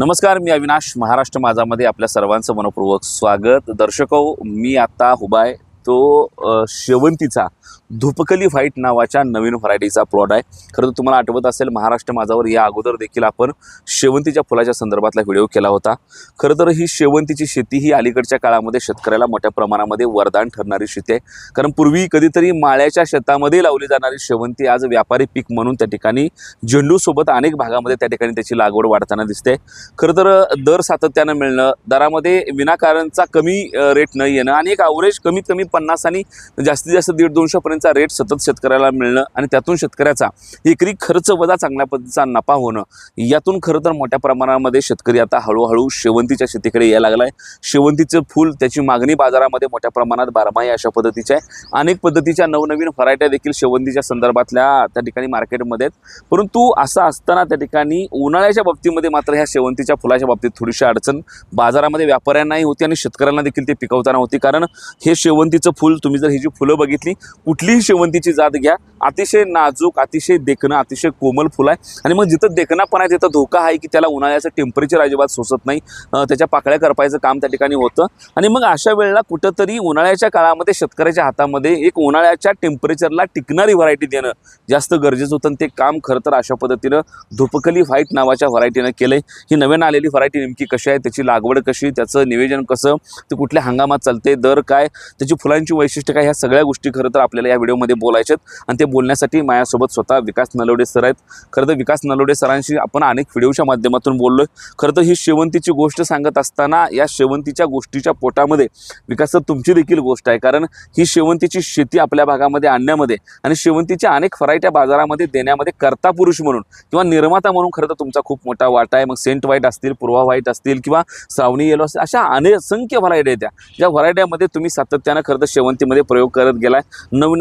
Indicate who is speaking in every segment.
Speaker 1: नमस्कार मी अविनाश महाराष्ट्र माझामध्ये आपल्या सर्वांचं मनपूर्वक स्वागत. दर्शको मी आता उभा आहे. तो शेवंतीचा धुपकली व्हाईट नावाच्या नवीन व्हरायटीचा प्लॉट आहे. खरं तर तुम्हाला आठवत असेल महाराष्ट्र माझावर या अगोदर देखील आपण शेवंतीच्या फुलाच्या संदर्भातला व्हिडिओ केला होता. खरं तर ही शेवंतीची शेती ही अलीकडच्या काळामध्ये शेतकऱ्याला मोठ्या प्रमाणामध्ये वरदान ठरणारी शेती आहे. कारण पूर्वी कधीतरी माळ्याच्या शेतामध्ये लावली जाणारी शेवंती आज व्यापारी पीक म्हणून त्या ठिकाणी झेंडूसोबत अनेक भागामध्ये त्या ठिकाणी त्याची लागवड वाढताना दिसते. खरं तर दर सातत्यानं मिळणं दरामध्ये विनाकारणचा कमी रेट न येणं आणि एक ॲव्हरेज कमीत कमी पन्नास आणि जास्तीत जास्त दीड दोनशेपर्यंत दोनशेपर्यंतचा रेट सतत शेतकऱ्याला मिळणं आणि त्यातून शेतकऱ्याचा एकरी खर्च वजा चांगल्या पद्धतीचा नफा होणं यातून खरं तर मोठ्या प्रमाणामध्ये शेतकरी आता हळूहळू शेवंतीच्या शेतीकडे यायला लागला आहे शेवंतीचं फूल त्याची मागणी बाजारामध्ये मोठ्या प्रमाणात बारमाही अशा पद्धतीच्या आहे. अनेक पद्धतीच्या नवनवीन व्हरायट्या देखील शेवंतीच्या संदर्भातल्या त्या ठिकाणी मार्केटमध्ये आहेत. परंतु असं असताना त्या ठिकाणी उन्हाळ्याच्या बाबतीमध्ये मात्र ह्या शेवंतीच्या फुलाच्या बाबतीत थोडीशी अडचण बाजारामध्ये व्यापाऱ्यांनाही होती आणि शेतकऱ्यांना देखील ते पिकवताना होती. कारण हे शेवंतीचं फुल तुम्ही जर ही जी फुलं बघितली कुठलीही शेवंतीची जात घ्या. अतिशय नाजूक अतिशय देखणं अतिशय कोमल फुल आहे आणि मग जिथं देखणा पण आहे तिथं धोका आहे की त्याला उन्हाळ्याचं टेम्परेचर अजिबात सोसत नाही. त्याच्या पाकळ्या करपायचं काम त्या ठिकाणी होतं. आणि मग अशा वेळेला कुठंतरी उन्हाळ्याच्या काळामध्ये शेतकऱ्याच्या हातामध्ये एक उन्हाळ्याच्या टेम्परेचरला टिकणारी व्हरायटी देणं जास्त गरजेचं होतं. आणि ते काम खरं तर अशा पद्धतीनं धुपकली व्हाईट नावाच्या व्हरायटीनं केलंय. ही नवीन आलेली व्हरायटी नेमकी कशी आहे त्याची लागवड कशी त्याचं निवेदन कसं ते कुठल्या हंगामात चालते दर काय त्याची फुलांची वैशिष्ट्य काय ह्या सगळ्या गोष्टी खरं तर आपल्याला या व्हिडिओमध्ये बोलायचे आणि ते बोलण्यासाठी माझ्यासोबत स्वतः विकास नलवडे सर आहेत. खरं तर विकास नलवडे सरांशी आपण अनेक व्हिडिओच्या माध्यमातून बोललोय. खरं तर ही शेवंतीची गोष्ट सांगत असताना या शेवंतीच्या गोष्टीच्या पोटामध्ये विकास सर तुमची देखील गोष्ट आहे. कारण ही शेवंतीची शेती आपल्या भागामध्ये आणण्यामध्ये आणि शेवंतीच्या अनेक व्हरायट्या बाजारामध्ये देण्यामध्ये कर्ता पुरुष म्हणून किंवा निर्माता म्हणून खरं तर तुमचा खूप मोठा वाटा आहे. मग सेंट व्हाईट असतील पूर्वा व्हाईट असतील किंवा श्रावणी येलो असतील अशा अनेक असंख्य व्हरायटी आहेत त्या. ज्या व्हरायट्यामध्ये तुम्ही सातत्यानं खरं तर शेवंतीमध्ये प्रयोग करत गेलाय.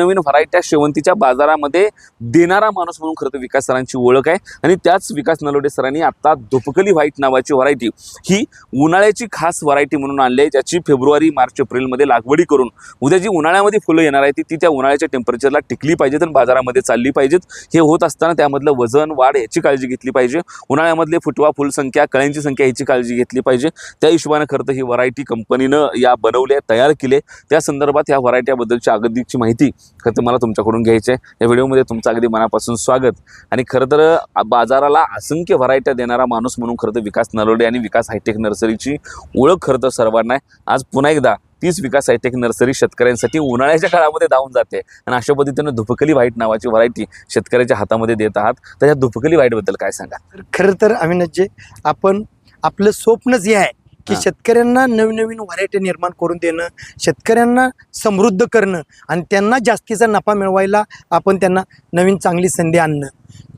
Speaker 1: नवनवीन व्हरायट्या शेवंतीच्या बाजारामध्ये देणारा माणूस म्हणून खरं तर विकास सरांची ओळख आहे. आणि त्याच विकास नलोडे सरांनी आता धुपकली व्हाईट नावाची व्हरायटी ही उन्हाळ्याची खास व्हरायटी म्हणून आणली आहे ज्याची फेब्रुवारी मार्च एप्रिलमध्ये लागवडी करून उद्या जी उन्हाळ्यामध्ये फुलं येणार आहे ती ती त्या उन्हाळ्याच्या टेम्परेचरला टिकली पाहिजेत आणि बाजारामध्ये चालली पाहिजेत. हे होत असताना त्यामधलं वजन वाढ याची काळजी घेतली पाहिजे. उन्हाळ्यामधले फुटवा फुलसंख्या कळ्यांची संख्या याची काळजी घेतली पाहिजे. त्या हिशोबाने खरं तर ही व्हरायटी कंपनीनं या बनवल्या तयार केले त्या संदर्भात ह्या व्हरायट्याबद्दलची अगदीची माहिती खरं तर मला तुमच्याकडून घ्यायचं आहे. या व्हिडिओमध्ये तुमचं अगदी मनापासून स्वागत. आणि खरं तर बाजाराला असंख्य व्हरायट्या देणारा माणूस म्हणून खरं तर विकास नरोडे आणि विकास हायटेक नर्सरीची ओळख खरं तर सर्वांना आहे. आज पुन्हा एकदा तीच विकास हायटेक नर्सरी शेतकऱ्यांसाठी उन्हाळ्याच्या काळामध्ये धावून जाते. आणि अशा पद्धतीनं धुपकली व्हाईट नावाची व्हरायटी शेतकऱ्याच्या हातामध्ये देत आहात. तर या धुपकली व्हाईटबद्दल काय सांगा
Speaker 2: खरं तर अविनाशजी आपण आपलं स्वप्नच हे आहे. की. शेतकऱ्यांना नवीन नवीन व्हरायटी निर्माण करून देणं शेतकऱ्यांना समृद्ध करणं आणि त्यांना जास्तीचा नफा मिळवायला आपण त्यांना नवीन चांगली संधी आणणं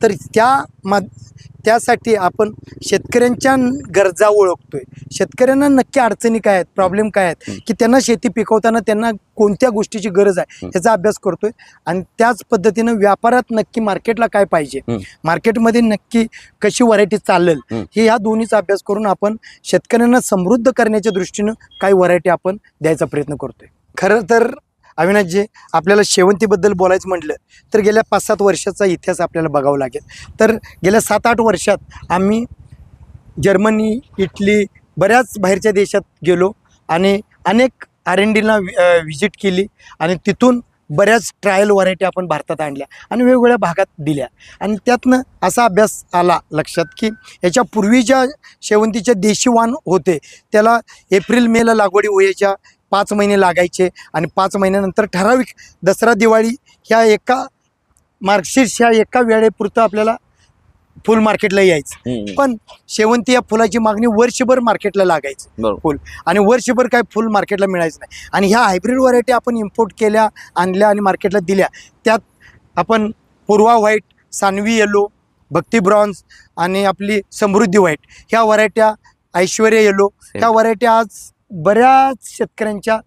Speaker 2: तर त्या मा त्यासाठी आपण शेतकऱ्यांच्या गरजा ओळखतोय शेतकऱ्यांना नक्की अडचणी काय आहेत प्रॉब्लेम काय आहेत. की त्यांना शेती पिकवताना त्यांना कोणत्या गोष्टीची गरज आहे. ह्याचा अभ्यास करतोय आणि त्याच पद्धतीनं व्यापारात नक्की मार्केटला काय पाहिजे. मार्केटमध्ये नक्की कशी व्हरायटी चालेल
Speaker 1: हं.
Speaker 2: हे ह्या दोन्हीचा अभ्यास करून आपण शेतकऱ्यांना समृद्ध करण्याच्या दृष्टीनं काही व्हरायटी आपण द्यायचा प्रयत्न करतोय खरं तर अविनाशजी आपल्याला शेवंतीबद्दल बोलायचं म्हटलं तर गेल्या पाच सात वर्षाचा इतिहास आपल्याला बघावा लागेल. तर गेल्या सात आठ वर्षात आम्ही जर्मनी इटली बऱ्याच बाहेरच्या देशात गेलो आणि अनेक आर एन डीला व्हिजिट केली आणि तिथून बऱ्याच ट्रायल व्हरायटी आपण भारतात आणल्या आणि वेगवेगळ्या भागात दिल्या. आणि त्यातनं असा अभ्यास आला लक्षात की याच्या पूर्वी ज्या शेवंतीच्या देशी वाण होते त्याला एप्रिल मेला लागवडी वयाच्या पाच महिने लागायचे आणि पाच महिन्यानंतर ठराविक दसरा दिवाळी ह्या एका मार्कशीट ह्या एका वेळेपुरतं आपल्याला फुल मार्केटला यायचं. पण शेवंती या फुलाची मागणी वर्षभर मार्केटला लागायची
Speaker 1: बरोबर.
Speaker 2: आणि वर्षभर काय फुल मार्केटला मिळायचं नाही. आणि ह्या हायब्रिड व्हरायटी आपण इम्पोर्ट केल्या आणल्या आणि मार्केटला दिल्या. त्यात आपण Purva white Sanvi yellow Bhakti bronze आणि आपली समृद्धी व्हाईट ह्या व्हरायट्या ऐश्वर्या येलो ह्या व्हरायट्या आज बऱ्याच शेतकऱ्यांच्या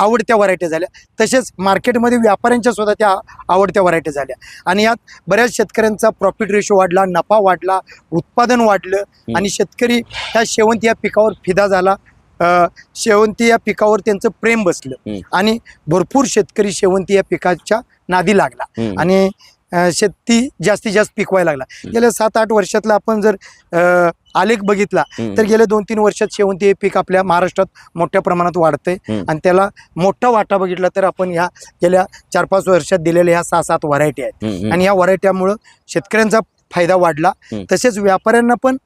Speaker 2: आवडत्या व्हरायट्या झाल्या. तसेच मार्केटमध्ये व्यापाऱ्यांच्या सुद्धा त्या आवडत्या व्हरायट्या झाल्या. आणि यात बऱ्याच शेतकऱ्यांचा प्रॉफिट रेशो वाढला नफा वाढला उत्पादन वाढलं आणि शेतकरी ह्या शेवंती या पिकावर फिदा झाला. शेवंती या पिकावर त्यांचं प्रेम बसलं. आणि भरपूर शेतकरी शेवंती या पिकाच्या नादी लागला. आणि शेती जास्तीत जास्त पिकवायला लागला गेल्या सात आठ वर्षातला आपण जर आलेख बघितला. तर गेल्या दोन तीन वर्षात शेवंती हे पीक आपल्या महाराष्ट्रात मोठ्या प्रमाणात वाढतंय. आणि त्याला मोठा वाटा बघितला तर आपण ह्या गेल्या चार पाच वर्षात दिलेल्या ह्या सहा सात व्हरायटी आहेत. आणि या व्हरायट्यामुळं शेतकऱ्यांचा फायदा वाढला. तसेच व्यापाऱ्यांना पण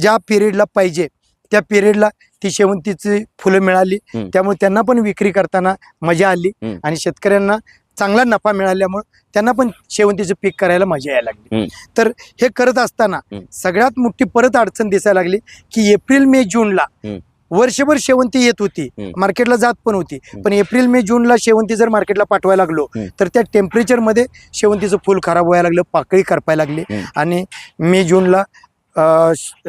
Speaker 2: ज्या पिरियडला पाहिजे त्या पिरियडला ती शेवंतीची फुलं मिळाली. त्यामुळे त्यांना पण विक्री करताना मजा आली. आणि शेतकऱ्यांना चांगला नफा मिळाल्यामुळं त्यांना पण शेवंतीचं पीक करायला मजा यायला लागली. तर हे करत असताना. सगळ्यात मोठी परत अडचण दिसायला लागली की एप्रिल मे जूनला. वर्षभर शेवंती येत होती. मार्केटला जात पण होती. पण एप्रिल मे जूनला शेवंती जर मार्केटला पाठवायला लागलो. तर त्या टेम्परेचरमध्ये शेवंतीचं फुल खराब व्हायला लागलं पाकळी करपायला लागली. आणि मे जूनला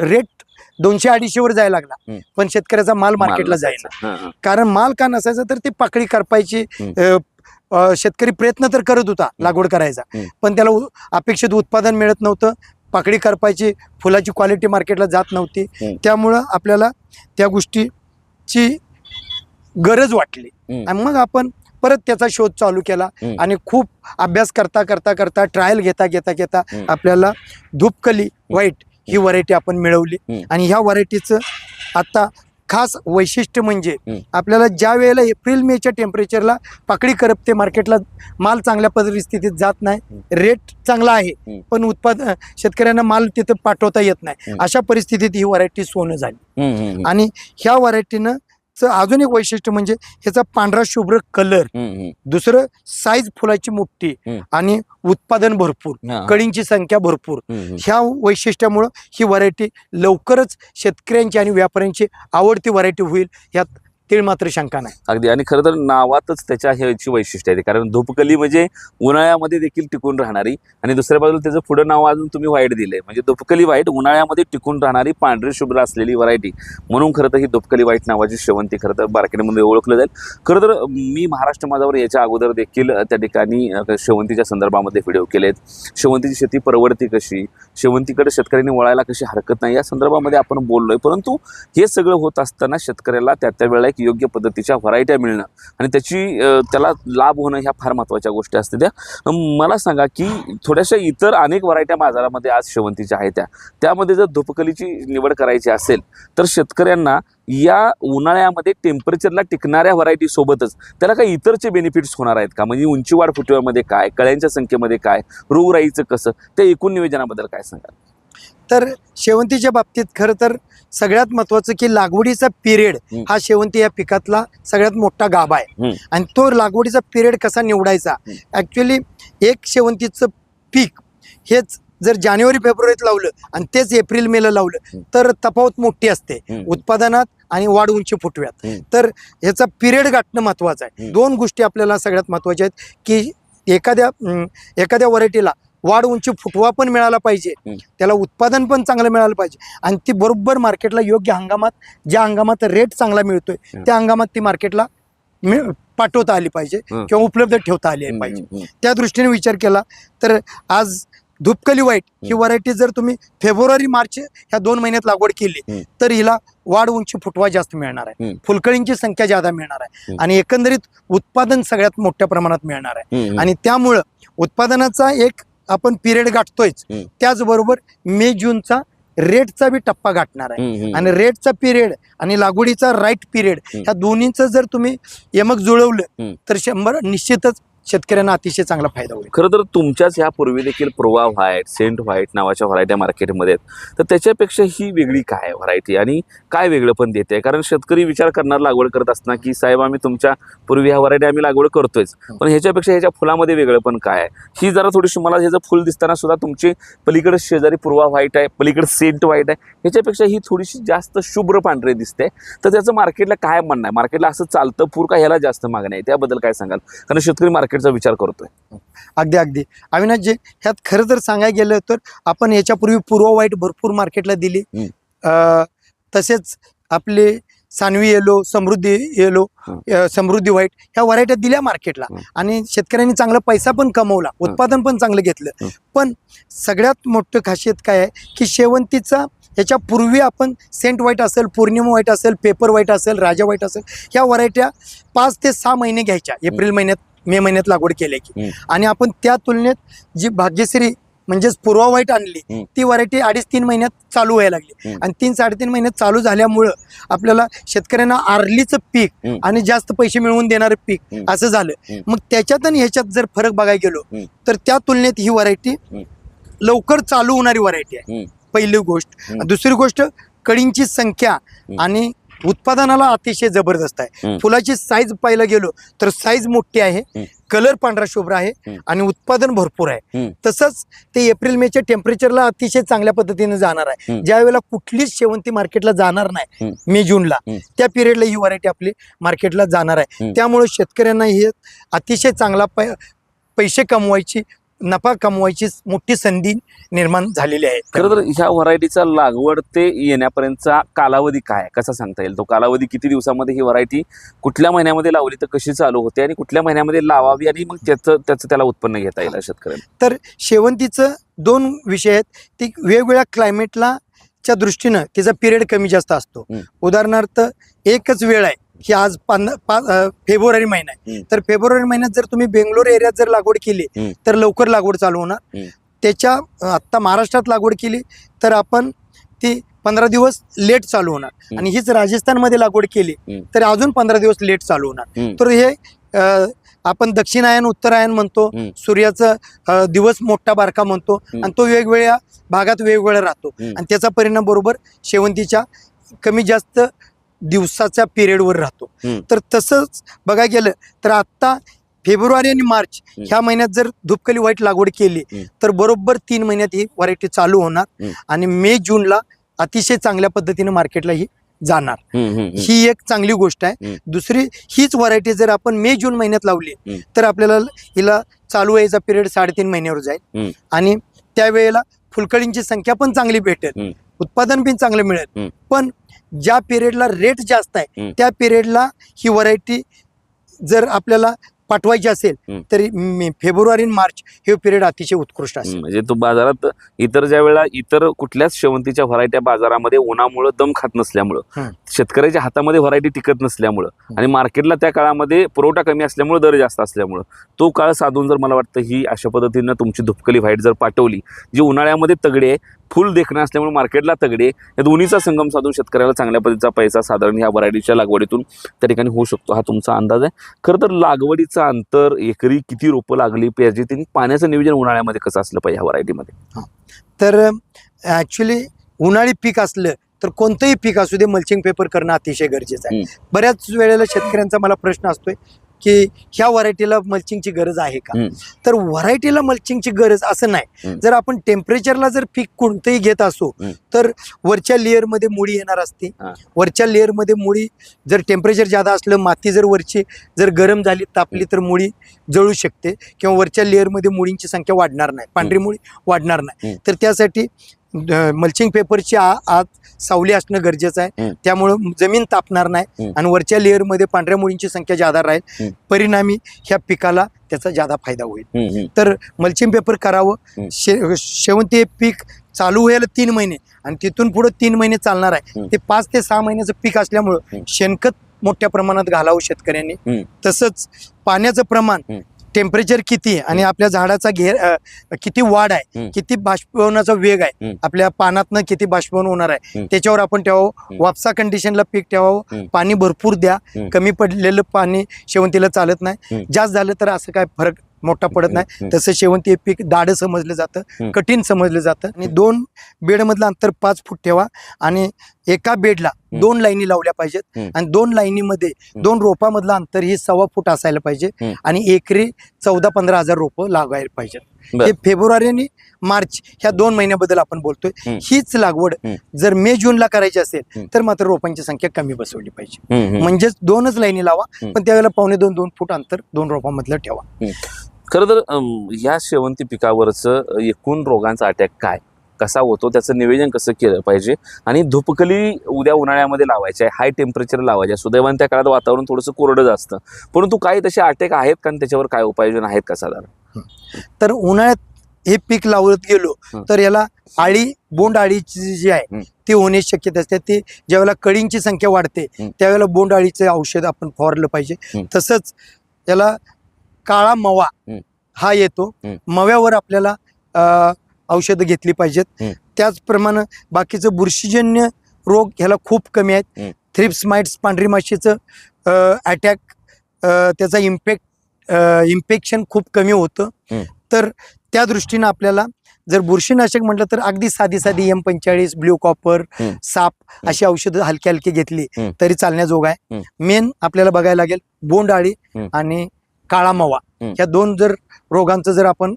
Speaker 2: रेट दोनशे अडीचशेवर जायला लागला. पण शेतकऱ्याचा माल मार्केटला जायचा. कारण माल का नसायचा तर ते पाकळी करपायची शेतकरी प्रयत्न तर करत होता लागवड करायचा. पण त्याला अपेक्षित उत्पादन मिळत नव्हतं पाकळी करपायची फुलाची क्वालिटी मार्केटला जात नव्हती. त्यामुळं आपल्याला त्या गोष्टीची गरज वाटली. आणि मग आपण परत त्याचा शोध चालू केला. आणि खूप अभ्यास करता करता करता ट्रायल घेता घेता घेता. आपल्याला धूपकली व्हाईट ही व्हरायटी आपण मिळवली. आणि ह्या व्हरायटीचं आता खास वैशिष्ट्य म्हणजे. आपल्याला ज्या वेळेला एप्रिल मेच्या टेम्परेचरला पाकळी करपते मार्केटला माल चांगल्या परिस्थितीत जात नाही रेट चांगला आहे. पण उत्पादन शेतकऱ्यांना माल तिथं पाठवता येत नाही. अशा परिस्थितीत ही व्हरायटी सोनं झाली. आणि ह्या व्हरायटीनं अजून एक वैशिष्ट्य म्हणजे ह्याचा पांढरा शुभ्र कलर. दुसरं साईज फुलाची मोठी. आणि उत्पादन भरपूर. कळींची संख्या भरपूर. ह्या वैशिष्ट्यामुळं ही व्हरायटी लवकरच शेतकऱ्यांची आणि व्यापाऱ्यांची आवडती व्हरायटी होईल यात तीळ मात्र शंका नाही.
Speaker 1: अगदी. आणि खरं तर नावातच त्याच्या ह्याची वैशिष्ट्य आहे. कारण धूपकली म्हणजे उन्हाळ्यामध्ये देखील टिकून राहणारी आणि दुसऱ्या बाजूला त्याचं पुढं नाव अजून तुम्ही व्हाईट दिलंय. म्हणजे धुपकली व्हाईट उन्हाळ्यामध्ये टिकून राहणारी पांढरी शुभ्र असलेली व्हरायटी. म्हणून खरं तर ही धुपकली व्हाईट नावाची शेवंती खरं तर मार्केटमध्ये ओळखलं जाईल. खरं तर मी महाराष्ट्र माझावर याच्या अगोदर देखील त्या ठिकाणी शेवंतीच्या संदर्भामध्ये व्हिडिओ केले आहेत शेवंतीची शेती परवडती कशी? शेवंतीकडे शेतकऱ्यांनी वळायला कशी हरकत नाही? या संदर्भामध्ये आपण बोललोय. परंतु हे सगळं होत असताना शेतकऱ्याला त्या त्या वेळेला की योग्य पद्धतीच्या व्हरायट्या मिळणं. आणि त्याची त्याला लाभ होणं ह्या फार महत्त्वाच्या गोष्टी असतात त्या. मला सांगा की थोड्याशा इतर अनेक व्हरायट्या बाजारामध्ये आज शेवंतीच्या आहेत त्या. त्यामध्ये जर धुपकलीची निवड करायची असेल तर शेतकऱ्यांना या उन्हाळ्यामध्ये टेम्परेचरला टिकणाऱ्या व्हरायटी सोबतच त्याला काही इतरचे बेनिफिट्स होणार आहेत का? म्हणजे उंची वाढ फुटव्यामध्ये काय? कळ्यांच्या संख्येमध्ये काय? रोगराईचं कसं? त्या एकूण नियोजनाबद्दल काय सांगाल?
Speaker 2: तर शेवंतीच्या बाबतीत खरं तर सगळ्यात महत्वाचं की लागवडीचा पिरियड. हा शेवंती या पिकातला सगळ्यात मोठा गाभा आहे. आणि तो लागवडीचा पिरियड कसा निवडायचा
Speaker 1: हम्म.
Speaker 2: ॲक्च्युली एक शेवंतीचं पीक हेच जर जानेवारी फेब्रुवारीत लावलं आणि तेच एप्रिल मेला लावलं. तर तफावत मोठी असते. उत्पादनात आणि वाढ उंची फुटव्यात. तर ह्याचा पिरियड गाठणं महत्वाचं आहे. दोन गोष्टी आपल्याला सगळ्यात महत्त्वाच्या आहेत की एखाद्या एखाद्या व्हरायटीला वाढ उंची फुटवा पण मिळाला पाहिजे. त्याला उत्पादन पण चांगलं मिळालं पाहिजे आणि ती बरोबर मार्केटला योग्य हंगामात ज्या हंगामात रेट चांगला मिळतोय. त्या हंगामात ती मार्केटला पाठवता आली पाहिजे. किंवा उपलब्ध ठेवता आली पाहिजे त्या दृष्टीने विचार केला तर आज धुपकली वाईट ही. व्हरायटी जर तुम्ही फेब्रुवारी मार्च ह्या दोन महिन्यात लागवड केली. तर हिला वाढ उंची फुटवा जास्त मिळणार आहे. फुलकळींची संख्या जादा मिळणार आहे. आणि एकंदरीत उत्पादन सगळ्यात मोठ्या प्रमाणात मिळणार आहे. आणि त्यामुळं उत्पादनाचा एक आपण पिरियड गाठतोयच. त्याचबरोबर मे जूनचा रेटचा बी टप्पा गाठणार आहे. आणि रेटचा पिरियड आणि लागवडीचा राईट पिरियड. ह्या दोन्हीचं जर तुम्ही यमक जुळवलं. तर शंभर निश्चितच शेतकऱ्यांना अतिशय चांगला फायदा होईल.
Speaker 1: खरं तर तुमच्याच ह्या पूर्वी देखील प्रोवा व्हाईट सेंट व्हाईट नावाच्या व्हरायट्या मार्केटमध्ये आहेत. तर त्याच्यापेक्षा ही वेगळी काय व्हरायटी आणि काय वेगळं पण देते? कारण शेतकरी विचार करणार लागवड करत असताना की साहेब आम्ही तुमच्या पूर्वी ह्या व्हरायटी आम्ही लागवड करतोयच. पण ह्याच्यापेक्षा ह्याच्या फुलामध्ये वेगळं पण काय आहे? ही जरा थोडीशी मला ह्याचं फुल दिसताना सुद्धा तुमची पलीकडे शेजारी पूर्वा व्हाईट आहे पलीकडे सेंट व्हाईट आहे. ह्याच्यापेक्षा ही थोडीशी जास्त शुभ्र पांढरे दिसते. तर त्याचं मार्केटला काय म्हणणं आहे? मार्केटला असं चालतं पूर का ह्याला जास्त मागणी आहे? त्याबद्दल काय सांगाल? कारण शेतकरी मार्केटचा विचार करतोय.
Speaker 2: अगदी अगदी. अविनाशजी ह्यात खरं तर सांगायला गेलं तर आपण याच्यापूर्वी पूर्व वाईट भरपूर मार्केटला दिली. तसेच आपले Sanvi yellow Samruddhi yellow Samruddhi white ह्या व्हरायट्या दिल्या मार्केटला. आणि शेतकऱ्यांनी चांगला पैसा पण कमवला. उत्पादन पण चांगलं घेतलं. पण सगळ्यात मोठं खासियत काय आहे की शेवंतीचा ह्याच्या पूर्वी आपण सेंट व्हाईट असेल पौर्णिमा व्हाईट असेल पेपर व्हाईट असेल राजा व्हाईट असेल ह्या व्हरायट्या पाच ते सहा महिने घ्यायच्या. एप्रिल महिन्यात. मे महिन्यात लागवड केली की. आणि आपण त्या तुलनेत जी भाग्यश्री म्हणजेच पूर्वा व्हाईट आणली. ती व्हरायटी अडीच तीन महिन्यात चालू व्हायला लागली. आणि तीन साडेतीन महिन्यात चालू झाल्यामुळं आपल्याला शेतकऱ्यांना आरलीचं पीक. आणि जास्त पैसे मिळवून देणारं पीक. असं झालं. मग त्याच्यात आणि ह्याच्यात जर फरक बघायला गेलो. तर त्या तुलनेत ही व्हरायटी. लवकर चालू होणारी व्हरायटी आहे. पहिली गोष्ट. दुसरी गोष्ट कळींची संख्या आणि उत्पादनाला अतिशय जबरदस्त आहे. फुलाची साईज पाहायला गेलो तर साईज मोठी आहे. कलर पांढरा शुभ्र आहे. आणि उत्पादन भरपूर आहे. तसंच ते एप्रिल मेच्या टेम्परेचरला अतिशय चांगल्या पद्धतीने जाणार आहे
Speaker 1: हम्म.
Speaker 2: ज्या वेळेला कुठलीच शेवंती मार्केटला जाणार नाही. मे जूनला. त्या पिरियडला ही व्हरायटी आपली मार्केटला जाणार आहे. त्यामुळे शेतकऱ्यांना ही अतिशय चांगला पैसे कमवायची नफा कमवायची मोठी संधी निर्माण झालेली आहे.
Speaker 1: खरं तर ह्या व्हरायटीचा लागवड ते येण्यापर्यंतचा कालावधी काय? कसा सांगता येईल? तो कालावधी किती दिवसामध्ये ही व्हरायटी कुठल्या महिन्यामध्ये लावली तर कशी चालू होते आणि कुठल्या महिन्यामध्ये लावावी आणि मग त्याचं त्याचं त्याला उत्पन्न घेता येईल शेतकऱ्यांना?
Speaker 2: तर शेवंतीचं दोन विषय आहेत. ती वेगवेगळ्या क्लायमेटला च्या दृष्टीनं तिचा पिरियड कमी जास्त असतो. उदाहरणार्थ एकच वेळ आहे. की आज पान पा- अं, फेब्रुवारी महिना आहे. तर फेब्रुवारी महिन्यात जर तुम्ही बेंगलोर एरियात जर लागवड केली. तर लवकर लागवड चालू होणार. त्याच्या आत्ता महाराष्ट्रात लागवड केली तर आपण ती पंधरा दिवस लेट चालू होणार. आणि हीच राजस्थानमध्ये लागवड केली. तर अजून पंधरा दिवस लेट चालू होणार. तर हे आपण दक्षिणायन उत्तरायण म्हणतो. सूर्याचं दिवस मोठा बारका म्हणतो. आणि तो वेगवेगळ्या भागात वेगवेगळा राहतो. आणि त्याचा परिणाम बरोबर शेवंतीच्या कमी जास्त दिवसाच्या पिरियडवर राहतो. तर तसंच बघायला गेलं तर आत्ता फेब्रुवारी आणि मार्च. ह्या महिन्यात जर धुपकली व्हाईट लागवड केली. तर बरोबर तीन महिन्यात ही व्हरायटी चालू होणार. आणि मे जूनला अतिशय चांगल्या पद्धतीने मार्केटला ही जाणार. ही एक चांगली गोष्ट आहे. दुसरी हीच व्हरायटी जर आपण मे जून महिन्यात लावली. तर आपल्याला हिला चालू व्हायचा पिरियड साडेतीन महिन्यावर. जाईल आणि त्यावेळेला फुलकळींची संख्या पण चांगली भेटेल. उत्पादन पण चांगलं मिळेल. पण ज्या पिरियडला रेट जास्त आहे. त्या पिरियडला ही व्हरायटी जर आपल्याला पाठवायची असेल. तरी फेब्रुवारी आणि मार्च हे पिरियड अतिशय उत्कृष्ट असेल
Speaker 1: म्हणजे तो बाजारात इतर ज्या वेळेला इतर कुठल्याच शेवंतीच्या व्हरायट्या बाजारामध्ये उन्हामुळं दम खात नसल्यामुळं. शेतकऱ्याच्या हातामध्ये व्हरायटी टिकत नसल्यामुळं आणि मार्केटला त्या काळामध्ये पुरवठा कमी असल्यामुळं दर जास्त असल्यामुळं तो काळ साधून जर मला वाटतं ही अशा पद्धतीनं तुमची धुपकली व्हाईट जर पाठवली जी उन्हाळ्यामध्ये तगडी आहे फुल देखणं असल्यामुळे मार्केटला तगडी. या दोन्हीचा संगम साधून शेतकऱ्याला चांगल्या पद्धतीचा पैसा साधारण ह्या व्हरायटीच्या लागवडीतून त्या ठिकाणी होऊ शकतो. हा तुमचा अंदाज आहे. खरं तर लागवडीचं अंतर एकरी किती रोपं लागली पाहिजे त्यांनी पाण्याचं नियोजन उन्हाळ्यामध्ये कसं असलं पाहिजे ह्या व्हरायटीमध्ये
Speaker 2: तर ॲक्च्युली उन्हाळी पीक असलं तर कोणतंही पीक असू दे मल्चिंग पेपर करणं अतिशय गरजेचं आहे. बऱ्याच वेळेला शेतकऱ्यांचा मला प्रश्न असतोय की ह्या व्हरायटीला मल्चिंगची गरज आहे का. तर व्हरायटीला मल्चिंगची गरज असं नाही. जर आपण टेम्परेचरला जर पीक कोणतंही घेत असू. तर वरच्या लेअरमध्ये मुळी येणार असते. वरच्या लेअरमध्ये मुळी जर टेम्परेचर जादा असलं माती जर वरची जर गरम झाली तापली तर मुळी जळू शकते किंवा वरच्या लेअरमध्ये मुळींची संख्या वाढणार नाही पांढरी मुळी वाढणार नाही. तर त्यासाठी मल्चिंग पेपरची आत सावली असणं गरजेचं आहे. त्यामुळं जमीन तापणार नाही. आणि वरच्या लेअरमध्ये पांढऱ्या मुळींची संख्या जादा राहील. परिणामी ह्या पिकाला त्याचा जादा फायदा होईल. तर मल्चिंग पेपर करावं. शे शेवंती हे पीक चालू व्हायला तीन महिने आणि तिथून पुढे तीन महिने चालणार आहे. ते पाच ते सहा महिन्याचं पीक असल्यामुळं. शेणखत मोठ्या प्रमाणात घालावं शेतकऱ्यांनी. तसंच पाण्याचं प्रमाण. टेम्परेचर किती आहे आणि आपल्या झाडाचा घेर अ, किती वाढ आहे
Speaker 1: हम्म.
Speaker 2: किती बाष्पीभवनाचा वेग आहे
Speaker 1: हम्म.
Speaker 2: आपल्या पानातनं किती बाष्पीभवन होणार आहे
Speaker 1: हम्म.
Speaker 2: त्याच्यावर आपण ठेवावं
Speaker 1: हम्म.
Speaker 2: वापसा कंडिशनला पीक ठेवावं
Speaker 1: हम्म.
Speaker 2: पाणी भरपूर द्या
Speaker 1: हम्म.
Speaker 2: कमी पडलेलं पाणी शेवंतीला चालत नाही
Speaker 1: हम्म.
Speaker 2: जास्त झालं तर असं काय फरक मोठा पडत नाही. तसं शेवंती हे पीक दाड समजलं जातं. कठीण समजलं जातं आणि दोन बेडमधलं अंतर पाच फूट ठेवा आणि एका बेडला. दोन लाईनी लावल्या पाहिजेत. आणि दोन लाईनीमध्ये दोन रोपामधलं अंतर ही सव्वा फूट असायला पाहिजे. आणि एकरी चौदा पंधरा हजार रोपं लागायला पाहिजेत. हे फेब्रुवारी आणि मार्च ह्या दोन महिन्याबद्दल आपण बोलतोय. हीच लागवड. जर मे जूनला करायची असेल. तर मात्र रोपांची संख्या कमी बसवली पाहिजे. म्हणजेच दोनच लाईनी लावा. पण त्यावेळेला पावणे दोन दोन फूट अंतर दोन रोपांमधलं ठेवा
Speaker 1: खरं तर ह्या शेवंती पिकावरचं एकूण रोगांचा अटॅक काय? कसा होतो? त्याचं नियोजन कसं केलं पाहिजे? आणि धुपकली उद्या उन्हाळ्यामध्ये लावायची आहे हाय टेम्परेचर लावायचे. आहे सुदैवाने त्या काळात वातावरण थोडंसं कोरडं असतं. परंतु काही तसे अटॅक आहेत का? आणि त्याच्यावर काय उपाययोजना आहेत का साधारण?
Speaker 2: तर उन्हाळ्यात हे पीक लावत गेलो. तर याला आळी बोंड आळीची जी आहे. ती होण्याची शक्यता असते. ती ज्यावेळेला कळींची संख्या वाढते. त्यावेळेला बोंड आळीचे औषध आपण फवारलं पाहिजे. तसंच याला काळा मवा
Speaker 1: हं.
Speaker 2: येतो. मव्यावर आपल्याला औषधं घेतली पाहिजेत. त्याचप्रमाणे बाकीचं बुरशीजन्य रोग ह्याला खूप कमी. आहेत थ्रिप्स माइट्स पांढरी माशीचं अटॅक त्याचा इम्पॅक्ट इन्फेक्शन खूप कमी होतं. तर त्या दृष्टीनं आपल्याला जर बुरशीनाशक म्हटलं तर अगदी साधी साधी एम पंचेचाळीस ब्ल्यू कॉपर. साप. अशी औषधं हलकी हलकी घेतली. तरी चालण्याजोग आहे. मेन आपल्याला बघायला लागेल बोंड. आणि काळा मवा. ह्या दोन जर रोगांचं जर आपण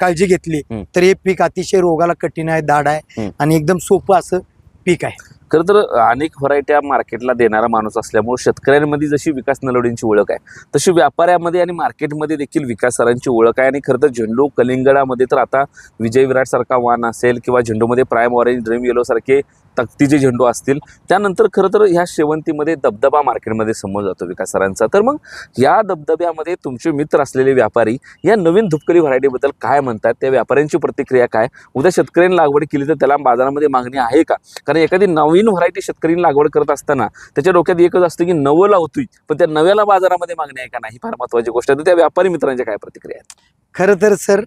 Speaker 2: काळजी घेतली. तर हे पीक अतिशय रोगाला कठीण आहे दाड आहे. आणि एकदम सोपं असं पीक आहे
Speaker 1: खरं तर अनेक व्हरायट्या मार्केटला देणारा माणूस असल्यामुळे शेतकऱ्यांमध्ये जशी विकास नलवडींची ओळख आहे तशी व्यापाऱ्यामध्ये आणि मार्केटमध्ये देखील विकास सरांची ओळख आहे आणि खरं तर झेंडू कलिंगडामध्ये तर आता विजय विराट सारखा वाण असेल किंवा झेंडूमध्ये प्राईम ऑरेंज ड्रीम येलो सारखे तक्तीचे झेंडू असतील. त्यानंतर खरं तर ह्या शेवंतीमध्ये दबदबा मार्केटमध्ये समोर जातो विकास सरांचा तर मग या दबदब्यामध्ये तुमचे मित्र असलेले व्यापारी या नवीन धुपकली व्हरायटीबद्दल काय म्हणतात? त्या व्यापाऱ्यांची प्रतिक्रिया काय? उद्या शेतकऱ्यांनी लागवड केली तर त्याला बाजारामध्ये मागणी आहे का? कारण एखादी नवीन व्हरायटी शेतकऱ्यांनी लागवड करत असताना त्याच्या डोक्यात एकच असतं की नवं लावतोय पण त्या नव्याला बाजारामध्ये मागणी आहे का नाही? फार महत्वाची गोष्ट आहे. तर त्या व्यापारी मित्रांच्या काय प्रतिक्रिया आहेत?
Speaker 2: खरं तर सर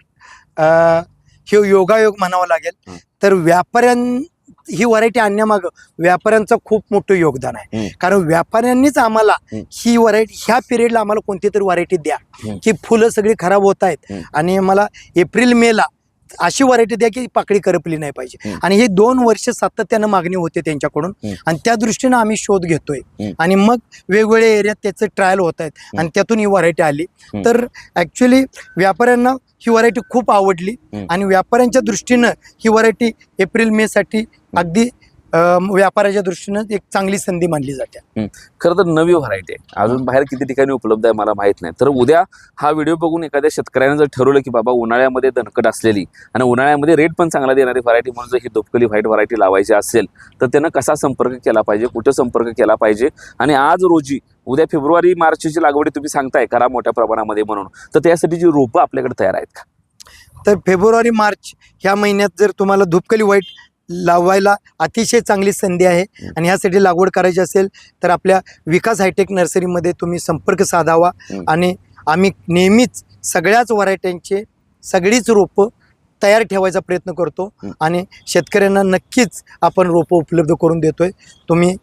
Speaker 2: हे योगायोग म्हणावं लागेल. तर व्यापाऱ्यां ही व्हरायटी आणण्यामागं व्यापाऱ्यांचं खूप मोठं योगदान आहे. कारण व्यापाऱ्यांनीच आम्हाला
Speaker 1: हं.
Speaker 2: व्हरायटी ह्या पिरियडला आम्हाला कोणती तरी व्हरायटी द्या. की फुलं सगळी खराब होत आहेत. आणि मला एप्रिल मे ला अशी व्हरायटी द्या की पाकळी करपली नाही पाहिजे. आणि हे दोन वर्ष सातत्यानं मागणी होते त्यांच्याकडून. आणि त्या दृष्टीनं आम्ही शोध घेतोय. आणि मग वेगवेगळ्या एरियात त्याचे ट्रायल होत आहेत आणि त्यातून ही व्हरायटी आली. तर ऍक्च्युली व्यापाऱ्यांना ही व्हरायटी खूप आवडली. आणि व्यापाऱ्यांच्या दृष्टीनं ही व्हरायटी एप्रिल मे साठी अगदी व्यापाऱ्याच्या दृष्टीनं एक चांगली संधी मानली जाते.
Speaker 1: खरं तर नवी व्हरायटी आहे. अजून बाहेर किती ठिकाणी उपलब्ध आहे मला माहीत नाही. तर उद्या हा व्हिडिओ बघून एखाद्या शेतकऱ्याने जर ठरवलं की बाबा उन्हाळ्यामध्ये दणकट असलेली आणि उन्हाळ्यामध्ये रेट पण चांगला देणारी व्हरायटी म्हणून जर ही धुपकली व्हाईट व्हरायटी लावायची असेल तर त्यानं कसा संपर्क केला पाहिजे? कुठं संपर्क केला पाहिजे? आणि आज रोजी उद्या फेब्रुवारी मार्चची लागवडी तुम्ही सांगताय करा मोठ्या प्रमाणामध्ये म्हणून. तर त्यासाठीची रोपं आपल्याकडे तयार आहेत का?
Speaker 2: तर फेब्रुवारी मार्च ह्या महिन्यात जर तुम्हाला धुपकली वाईट लावायला अतिशय चांगली संधी आहे आणि ह्यासाठी लागवड करायची असेल तर आपल्या विकास हायटेक नर्सरीमध्ये तुम्ही संपर्क साधावा आणि आम्ही नेहमीच सगळ्याच व्हरायट्यांचे सगळीच रोपं तयार ठेवायचा प्रयत्न करतो आणि शेतकऱ्यांना नक्कीच आपण रोपं उपलब्ध करून देतोय. तुम्ही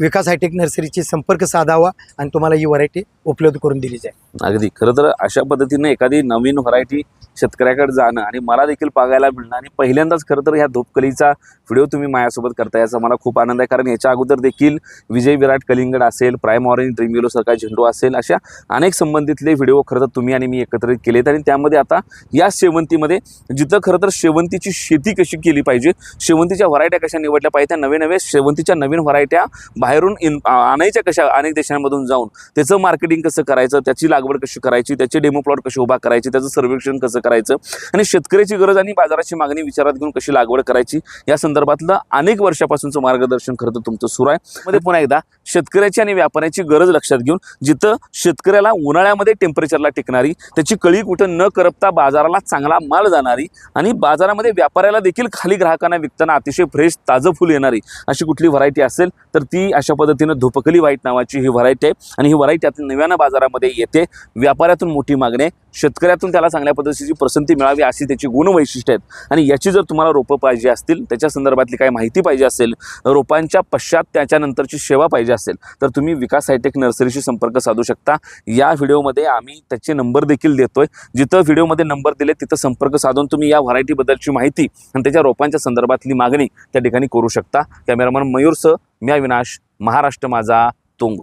Speaker 2: विकास हायटेक नर्सरीची संपर्क साधावा आणि तुम्हाला ही व्हरायटी उपलब्ध करून दिली जाईल.
Speaker 1: अगदी. खरं तर अशा पद्धतीने एखादी नवीन व्हरायटी शेतकऱ्याकडे जाणं आणि मला देखील पागायला मिळणं आणि पहिल्यांदाच खरं तर ह्या धूपकलीचा व्हिडिओ तुम्ही माझ्यासोबत करता याचा मला खूप आनंद आहे. कारण याच्या अगोदर देखील विजय विराट कलिंगड असेल प्राईम ऑरेंज ड्रीम येलो सारखा झेंडू असेल अशा अनेक संबंधितले व्हिडिओ खरं तर तुम्ही आणि मी एकत्रित केलेत आणि त्यामध्ये आता या शेवंतीमध्ये जिथं खरं तर शेवंतीची शेती कशी केली पाहिजे शेवंतीच्या व्हरायट्या कशा निवडल्या पाहिजे त्या नव्या नव्या शेवंतीच्या नवीन व्हरायट्या बाहेरून इन आणायच्या कशा अनेक देशांमधून जाऊन त्याचं मार्केटिंग कसं करायचं त्याची लागवड कशी करायची त्याचे डेमो प्लॉट कसे उभा करायचे त्याचं सर्वेक्षण कसं करायचं आणि शेतकऱ्याची गरज आणि बाजाराची मागणी विचारात घेऊन कशी लागवड करायची या संदर्भातलं अनेक वर्षापासूनचं मार्गदर्शन खरं तर तुमचं सुरू आहे. मध्ये पुन्हा एकदा शेतकऱ्याची आणि व्यापाऱ्याची गरज लक्षात घेऊन जिथं शेतकऱ्याला उन्हाळ्यामध्ये टेम्परेचरला टिकणारी त्याची कळी कुठं न करपता बाजाराला चांगला माल जाणारी आणि बाजारामध्ये व्यापाऱ्याला देखील खाली ग्राहकांना विकताना अतिशय फ्रेश ताजं फुल येणारी अशी कुठली व्हरायटी असेल तर ती अशा पद्धतीनं धुपकली व्हाईट नावाची ही व्हरायटी आहे आणि ही व्हरायटी आता नव्यानं बाजारामध्ये येते. व्यापाऱ्यातून मोठी मागणी आहे. शेतकऱ्यातून त्याला चांगल्या पद्धतीची पसंती मिळावी अशी त्याची गुणवैशिष्ट्य आहेत. आणि याची जर तुम्हाला रोपं पाहिजे असतील त्याच्या संदर्भातली काही माहिती पाहिजे असेल रोपांच्या पश्चात त्याच्यानंतरची सेवा पाहिजे असेल तर तुम्ही विकास हायटेक नर्सरीशी संपर्क साधू शकता. या व्हिडिओमध्ये आम्ही त्याचे नंबर देखील देतोय. जिथं व्हिडिओमध्ये नंबर दिले तिथं संपर्क साधून तुम्ही या व्हरायटीबद्दलची माहिती आणि त्याच्या रोपांच्या संदर्भातली मागणी त्या ठिकाणी करू शकता. कॅमेरामन मयूरसह मी अविनाश महाराष्ट्र माझा तुंग.